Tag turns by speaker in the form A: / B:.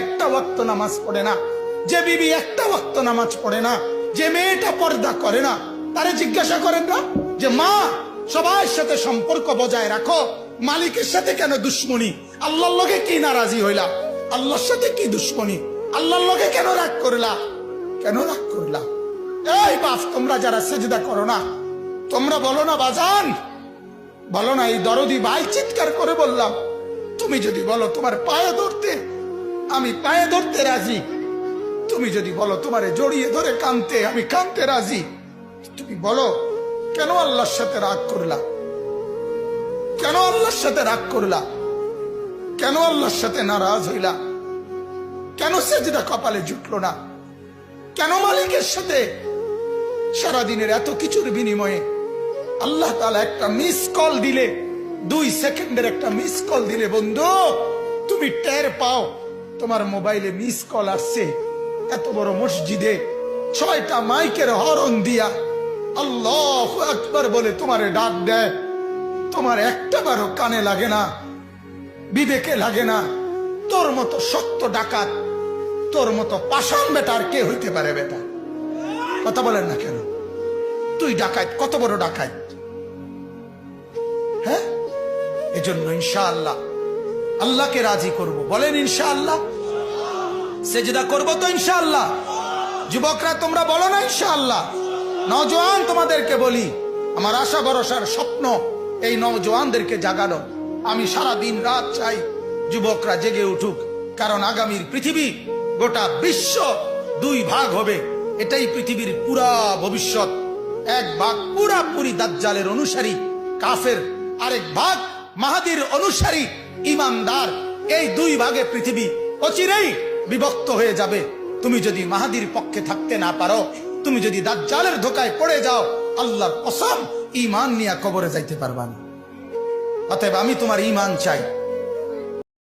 A: একটা ওয়াক্ত নামাজ পড়ে না। যে বিবি একটা ওয়াক্ত নামাজ পড়ে না, যে মেয়েটা পর্দা করে না, তারে জিজ্ঞাসা করেন না যে, মা সবার সাথে সম্পর্ক বজায় রাখো। মালিকের সাথে কেন দুশ্মনী? আল্লাহর লগে কি নারাজি হইলা? আল্লাহর সাথে কি দুশ্মনী? আল্লাহর লগে কেন রাগ করলা? কেন রাগ করলা? এই বাপ, তোমরা যারা সেজদা করো না, তোমরা বলো না, বাজান। বলো না, এই দরদি ভাই চিৎকার করে বললাম, তুমি যদি বলো তোমার পায়ে ধরতে আমি পায়ে ধরতে রাজি। তুমি যদি বলো তোমারে জড়িয়ে ধরে কানতে আমি কানতে রাজি, তুমি বলো, কেন আল্লাহর সাথে রাগ করলা? কেন আল্লাহর সাথে রাগ করলা? কেন আল্লাহর সাথে নারাজ হইলা? কেন সেজদা কপালে জুটলো না? কেন মালিকের সাথে সারাদিনের এত কিছুর বিনিময়ে আল্লাহ তালা একটা মিস কল দিলে, দুই সেকেন্ডের একটা মিস কল দিলে, বন্ধু, তুমি টের পাও। তোমার মোবাইলে মিস কল আসছে। এত বড় মসজিদে ছয়টা মাইকের হরণ দিয়া আল্লাহ একবার বলে তোমারে ডাক দেয়। তোমার একটা বারও কানে লাগে না, বিবেকে লাগে না। তোর মতো সত্য ডাকাত, তোর মতো পাষাণ বেটার কে হইতে পারে বেটা? কথা বলেন না কেন? তুই ডাকাত, কত বড় ডাকাত? হ্যাঁ? এজন্য ইনশাআল্লাহ আল্লাহকে রাজি করব। বলেন ইনশা ইনশাআল্লাহ। সেজদা করব তো, ইনশাআল্লাহ। যুবকরা, তোমরা বলো না, ইনশাআল্লাহ। নওজোয়ান, তোমাদেরকে বলি, আমার আশা ভরসার স্বপ্ন এই নওজোয়ানদেরকে জাগানো। আমি সারা দিন রাত চাই যুবকরা জেগে উঠুক, কারণ আগামীর পৃথিবী গোটা বিশ্ব দুই ভাগ হবে। এটাই পৃথিবীর পুরা ভবিষ্যৎ। এক ভাগ পুরাপুরি দাজ্জালের অনুসারী, কাফের। আরেক ভাগ মাহাদির অনুসারী। ইমানদার, এই দুই ভাগে পৃথিবী অচিরেই বিভক্ত হয়ে যাবে। তুমি যদি মাহাদির পক্ষে থাকতে না পারো, তুমি যদি দাজ্জালের ধোকায় পড়ে যাও, আল্লাহর কসম ইমান নিয়ে কবরে যাইতে পারবা না। অতএব আমি তোমার ইমান চাই।